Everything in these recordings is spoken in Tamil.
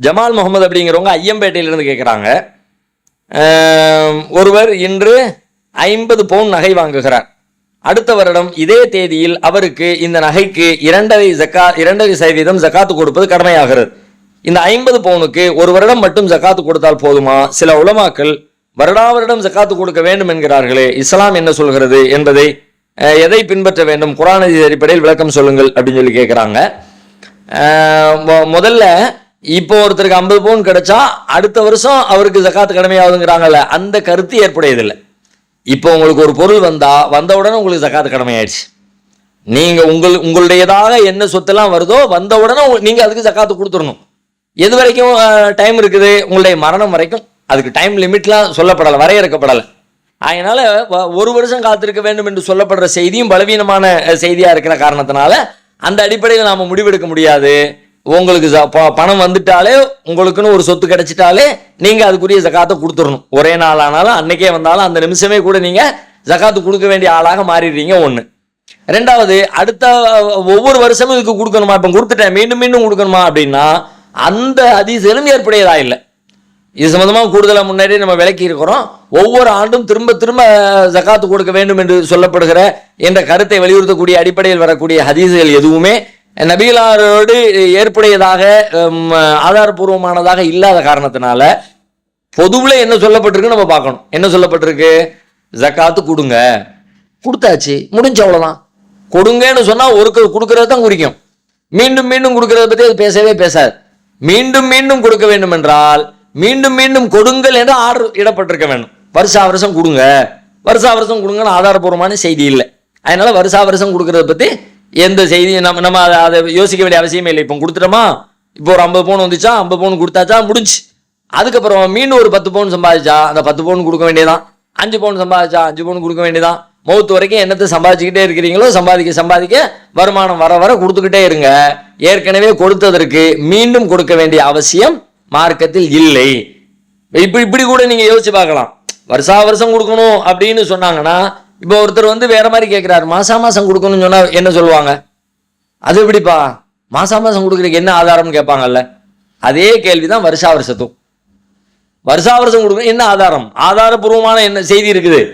ஜமால் முகமது அப்படிங்கிறவங்க ஐயம்பேட்டையிலிருந்து கேட்குறாங்க ஒருவர் இன்று ஐம்பது பவுன் நகை வாங்குகிறார். அடுத்த வருடம் இதே தேதியில் அவருக்கு இந்த நகைக்கு இரண்டரை ஜக்கா இரண்டரை சதவீதம் ஜக்காத்து கொடுப்பது கடமையாகிறது. இந்த ஐம்பது பவுனுக்கு ஒரு வருடம் மட்டும் ஜக்காத்து கொடுத்தால் போதுமா? சில உலமாக்கள் வருடா வருடம் ஜக்காத்து கொடுக்க வேண்டும் என்கிறார்களே இஸ்லாம் என்ன சொல்கிறது என்பதை எதை பின்பற்ற வேண்டும்? குரான் அடிப்படையில் விளக்கம் சொல்லுங்கள் அப்படின்னு சொல்லி கேட்குறாங்க முதல்ல இப்போ ஒருத்தருக்கு ஐம்பது பவுன் கிடைச்சா அடுத்த வருஷம் அவருக்கு ஜக்காத்து கடமையாகுதுங்கிறாங்கல்ல அந்த கருத்து ஏற்புடையதில்லை. இப்போ உங்களுக்கு ஒரு பொருள் வந்தால் வந்தவுடனே உங்களுக்கு ஜக்காத்து கடமையாயிடுச்சு. நீங்கள் உங்கள் உங்களுடையதாக என்ன சொத்தெல்லாம் வருதோ வந்தவுடனே நீங்கள் அதுக்கு ஜக்காத்து கொடுத்துடணும். எது வரைக்கும் டைம் இருக்குது? உங்களுடைய மரணம் வரைக்கும். அதுக்கு டைம் லிமிட்லாம் சொல்லப்படலை வரையறுக்கப்படலை. அதனால் வ- ஒரு வருஷம் காத்திருக்க வேண்டும் என்று சொல்லப்படுற செய்தியும் பலவீனமான செய்தியாக இருக்கிற காரணத்தினால அந்த அடிப்படையில் நாம் முடிவெடுக்க முடியாது. உங்களுக்கு ப- பணம் வந்துட்டாலே உங்களுக்குன்னு ஒரு சொத்து கிடைச்சிட்டாலே நீங்கள் அதுக்குரிய ஜக்காத்தை கொடுத்துடணும். ஒரே நாள் ஆனாலும் அன்னைக்கே வந்தாலும் அந்த நிமிஷமே கூட நீங்கள் ஜக்காத்து கொடுக்க வேண்டிய ஆளாக மாறிடுறீங்க ஒன்று ரெண்டாவது அடுத்த ஒவ்வொரு வருஷமும் இதுக்கு கொடுக்கணுமா? இப்போ கொடுத்துட்டேன் மீண்டும் மீண்டும் கொடுக்கணுமா அப்படின்னா அந்த அதிசயம் ஏற்புடையதா இல்லை. இது சம்மந்தமாக கூடுதலாக முன்னாடியே நம்ம விளக்கி இருக்கிறோம். ஒவ்வொரு ஆண்டும் திரும்ப திரும்ப ஜகாத்து கொடுக்க வேண்டும் என்று சொல்லப்படுகிற என்ற கருத்தை வலியுறுத்தக்கூடிய அடிப்படையில் வரக்கூடிய ஹதீசுகள் எதுவுமே நபிகளாரோடு ஏற்புடையதாக ஆதாரபூர்வமானதாக இல்லாத காரணத்தினால பொதுவில் என்ன சொல்லப்பட்டிருக்கு நம்ம பார்க்கணும். என்ன சொல்லப்பட்டிருக்கு? ஜக்காத்து கொடுங்க. கொடுத்தாச்சு. முடிஞ்ச அவ்வளோதான் கொடுங்கன்னு சொன்னால் ஒரு கொடுக்கறது தான் குறிக்கும். மீண்டும் மீண்டும் கொடுக்கறத பற்றி அது பேசவே பேசாது. மீண்டும் மீண்டும் கொடுக்க வேண்டும் என்றால் மீண்டும் மீண்டும் கொடுங்கள் என்று ஆர்டர் இடப்பட்டிருக்க வேண்டும். வருஷா வருஷம் கொடுங்க. வருஷா வருஷம் கொடுங்கன்னு ஆதாரபூர்வமான செய்தி இல்லை. அதனால வருஷா வருஷம் கொடுக்கறத பற்றி எந்த செய்தியும் நம்ம நம்ம அதை அதை யோசிக்க வேண்டிய அவசியமே இல்லை. இப்போ கொடுத்துட்டோமா? இப்போ ஒரு ஐம்பது பவுன் வந்துச்சா? ஐம்பது பவுன் கொடுத்தாச்சா? முடிஞ்சு. அதுக்கப்புறம் மீண்டும் ஒரு பத்து பவுன் சம்பாதிச்சா? அந்த பத்து பவுன் கொடுக்க வேண்டியதான் அஞ்சு பவுன் சம்பாதிச்சா? அஞ்சு பவுன் கொடுக்க வேண்டியதான் மௌத்து வரைக்கும் என்னத்தை சம்பாதிச்சுக்கிட்டே இருக்கிறீங்களோ சம்பாதிக்க சம்பாதிக்க வருமானம் வர வர கொடுத்துக்கிட்டே இருங்க. ஏற்கனவே கொடுத்ததற்கு மீண்டும் கொடுக்க வேண்டிய அவசியம் மார்க்கத்தில் இல்லை. இப்படி இப்படி கூட நீங்க யோசிச்சு பார்க்கலாம். வருஷா வருஷம் கொடுக்கணும் அப்படின்னு சொன்னாங்கன்னா இப்போ ஒருத்தர் வந்து வேற மாதிரி கேட்குறாரு மாசா மாசம் கொடுக்கணும்னு சொன்னா என்ன சொல்லுவாங்க? அது எப்படிப்பா? மாசா மாசம் கொடுக்குறதுக்கு என்ன ஆதாரம்னு கேட்பாங்கல்ல? அதே கேள்விதான் வருஷா வருஷத்தும். வருஷா வருஷம் கொடுக்க என்ன ஆதாரம்? ஆதாரபூர்வமான என்ன செய்தி இருக்குது?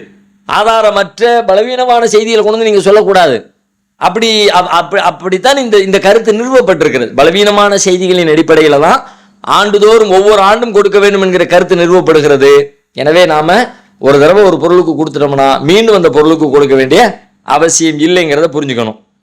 ஆதாரமற்ற பலவீனமான செய்திகளை கொண்டு வந்து நீங்க சொல்லக்கூடாது. அப்படி அப்- அப்படித்தான் இந்த இந்த கருத்து நிறுவப்பட்டிருக்கிறது. பலவீனமான செய்திகளின் அடிப்படையில் தான் ஆண்டுதோறும் ஒவ்வொரு ஆண்டும் கொடுக்க வேண்டும் என்கிற கருத்து நிறுவப்படுகிறது. எனவே நாம ஒரு தடவை ஒரு பொருளுக்கு கொடுத்துட்டோம்னா மீண்டும் அந்த பொருளுக்கு கொடுக்க வேண்டிய அவசியம் இல்லைங்கிறத புரிஞ்சுக்கணும்.